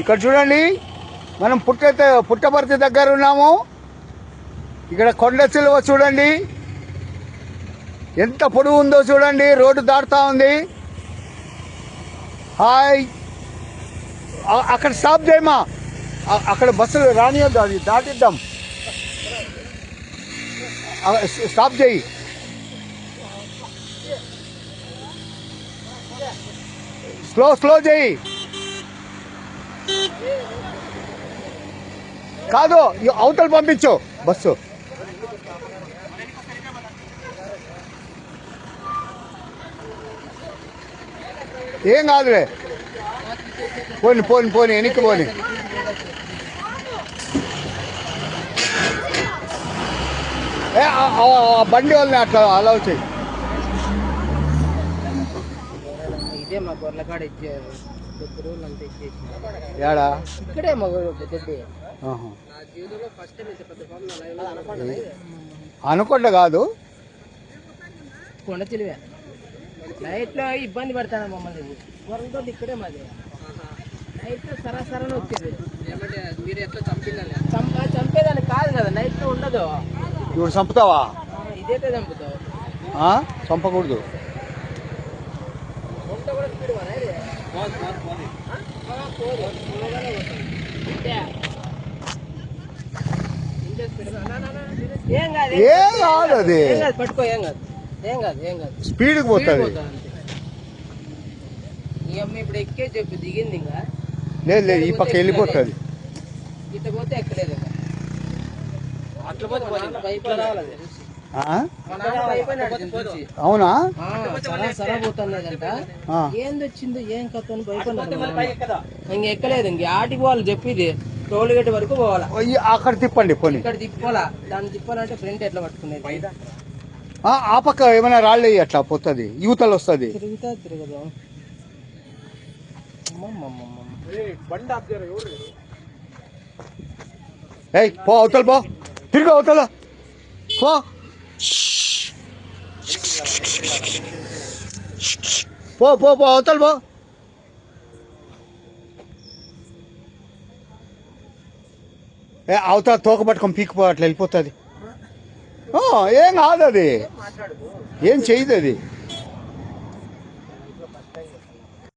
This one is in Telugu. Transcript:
ఇక్కడ చూడండి మనం పుట్ట పుట్టపర్తి దగ్గర ఉన్నాము. ఇక్కడ కొండ చిలువ చూడండి. ఎంత పొడవు ఉందో చూడండి రోడ్డు దాటుతా ఉంది. హాయ్. అక్కడ స్టాప్ చేయమా? అక్కడ బస్సులు రానియద్దు అది దాటిద్దాం. స్టాప్ చేయి. స్లో స్లో చేయి. కాదు ఈ అవతల పంపించు. బస్సు. ఏం కాదులే. పోని పోని పోని వెనక్కి పోని. ఏ బండి వాళ్ళని అట్లా అలౌ చేయి. ఇదే మా గొర్రెకాడ ఇచ్చారు ఏడా ఇక్కడే అనుకుంటా కాదు. కొండ చిలివే. నైట్లో ఇబ్బంది పెడతాను మమ్మల్ని. గొర్రెలతో ఇక్కడే మాది. నైట్లో సరాసరన వచ్చేది మీరు ఎట్లా చంపిందని చంప చంపేదాన్ని కాదు కదా నైట్లో ఉండదు. ఇప్పుడు చంపుతావా? ఆ, ఇదైతే చంపుతావు. ఆ? చంపకూడదు. ఏం కాదు అది పట్టుకో ఏం కాదు. ఏం కాదు ఏం కాదు. స్పీడ్కి పోతుంది. ఇప్పుడు ఎక్కే చెప్పు దిగింది ఇంకా. లేదు లేదు ఈ పక్క వెళ్ళిపోతుంది. ఇట్లా పోతే ఎక్కలేదు అట్లా పోతే భయపడి రావాలి అవునా. ఏంది వచ్చిందో? ఏం కథ. ఇంక ఎక్కలేదు ఇంక ఆటికి పోవాలి చెప్పిది. టోల్ గేట్ వరకు పోవాలా? అక్కడ తిప్పండి పోనీ. ఇక్కడ తిప్పాలా? దాన్ని తిప్పాలంటే ఫ్రంట్ ఎట్లా పట్టుకునేది? ఆ, ఆ పక్క ఏమైనా రాళ్ళు అట్లా పోతుంది. యువతలు వస్తుంది. తిరుగుతా తిరగదు. ఏయ్ పో అవతల పో. తిరుగు అవతల. పో. పో పో పో అవతల పో. ఏ అవతల తోక పట్టుకొని పీకిపో అట్లా వెళ్ళిపోతుంది. ఏం కాదు అది ఏం చేయదు అది